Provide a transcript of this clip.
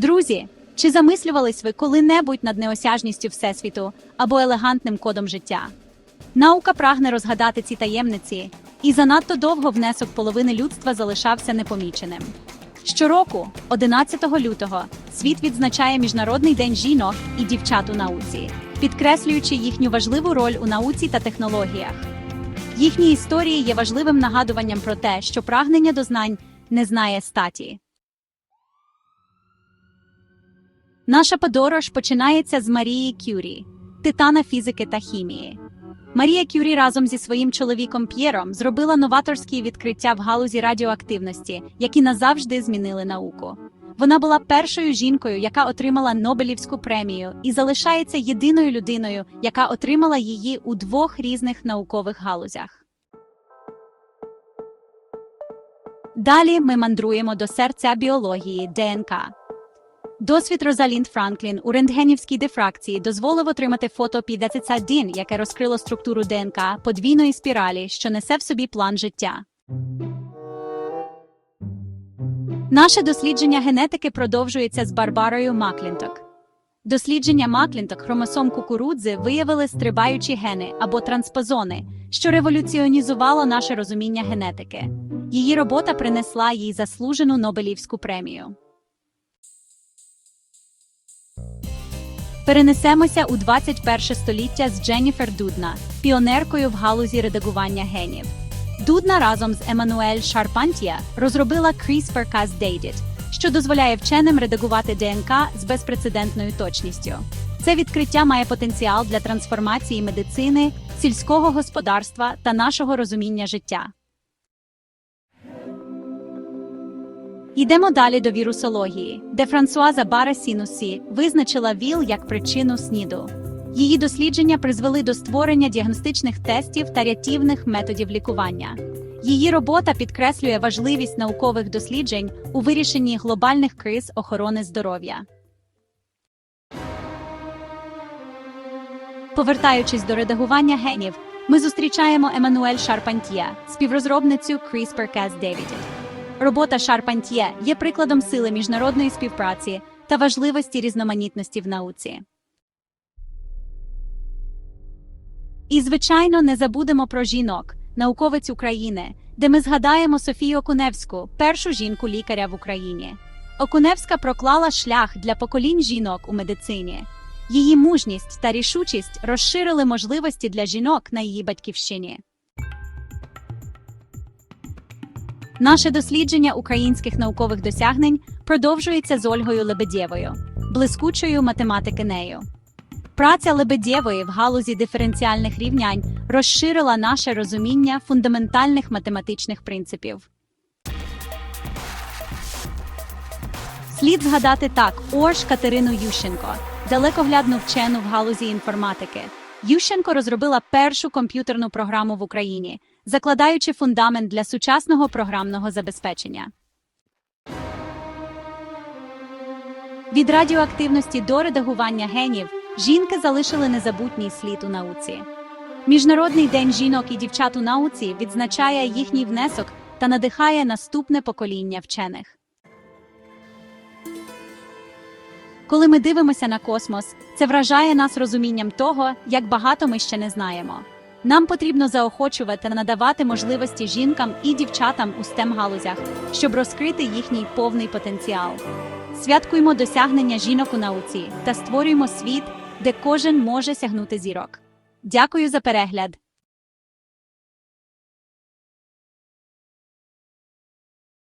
Друзі, чи замислювались ви коли-небудь над неосяжністю Всесвіту або елегантним кодом життя? Наука прагне розгадати ці таємниці, і занадто довго внесок половини людства залишався непоміченим. Щороку, 11 лютого, світ відзначає Міжнародний день жінок і дівчат у науці, підкреслюючи їхню важливу роль у науці та технологіях. Їхні історії є важливим нагадуванням про те, що прагнення до знань не знає статі. Наша подорож починається з Марії Кюрі, титана фізики та хімії. Марія Кюрі разом зі своїм чоловіком П'єром зробила новаторські відкриття в галузі радіоактивності, які назавжди змінили науку. Вона була першою жінкою, яка отримала Нобелівську премію, і залишається єдиною людиною, яка отримала її у двох різних наукових галузях. Далі ми мандруємо до серця біології ДНК. Досвід Розалінд Франклін у рентгенівській дифракції дозволив отримати фото 51, яке розкрило структуру ДНК подвійної спіралі, що несе в собі план життя. Наше дослідження генетики продовжується з Барбарою Маклінток. Дослідження Маклінток хромосом кукурудзи виявили стрибаючі гени або транспозони, що революціонізувало наше розуміння генетики. Її робота принесла їй заслужену Нобелівську премію. Перенесемося у 21 століття з Дженніфер Дудна, піонеркою в галузі редагування генів. Дудна разом з Еммануель Шарпантія розробила CRISPR-Cas9, що дозволяє вченим редагувати ДНК з безпрецедентною точністю. Це відкриття має потенціал для трансформації медицини, сільського господарства та нашого розуміння життя. Йдемо далі до вірусології, де Франсуаза Бара Сінусі визначила ВІЛ як причину СНІДу. Її дослідження призвели до створення діагностичних тестів та рятівних методів лікування. Її робота підкреслює важливість наукових досліджень у вирішенні глобальних криз охорони здоров'я. Повертаючись до редагування генів, ми зустрічаємо Еммануель Шарпантія, співрозробницю CRISPR-Cas9. Робота Шарпантьє є прикладом сили міжнародної співпраці та важливості різноманітності в науці. І, звичайно, не забудемо про жінок, науковець України, де ми згадаємо Софію Окуневську, першу жінку-лікаря в Україні. Окуневська проклала шлях для поколінь жінок у медицині. Її мужність та рішучість розширили можливості для жінок на її батьківщині. Наше дослідження українських наукових досягнень продовжується з Ольгою Лебедєвою, блискучою математикинею. Праця Лебедєвої в галузі диференціальних рівнянь розширила наше розуміння фундаментальних математичних принципів. Слід згадати так Орш Катерину Ющенко, далекоглядну вчену в галузі інформатики. Ющенко розробила першу комп'ютерну програму в Україні, закладаючи фундамент для сучасного програмного забезпечення. Від радіоактивності до редагування генів жінки залишили незабутній слід у науці. Міжнародний день жінок і дівчат у науці відзначає їхній внесок та надихає наступне покоління вчених. Коли ми дивимося на космос, це вражає нас розумінням того, як багато ми ще не знаємо. Нам потрібно заохочувати та надавати можливості жінкам і дівчатам у stem галузях, щоб розкрити їхній повний потенціал. Святкуємо досягнення жінок у науці та створюємо світ, де кожен може сягнути зірок. Дякую за перегляд!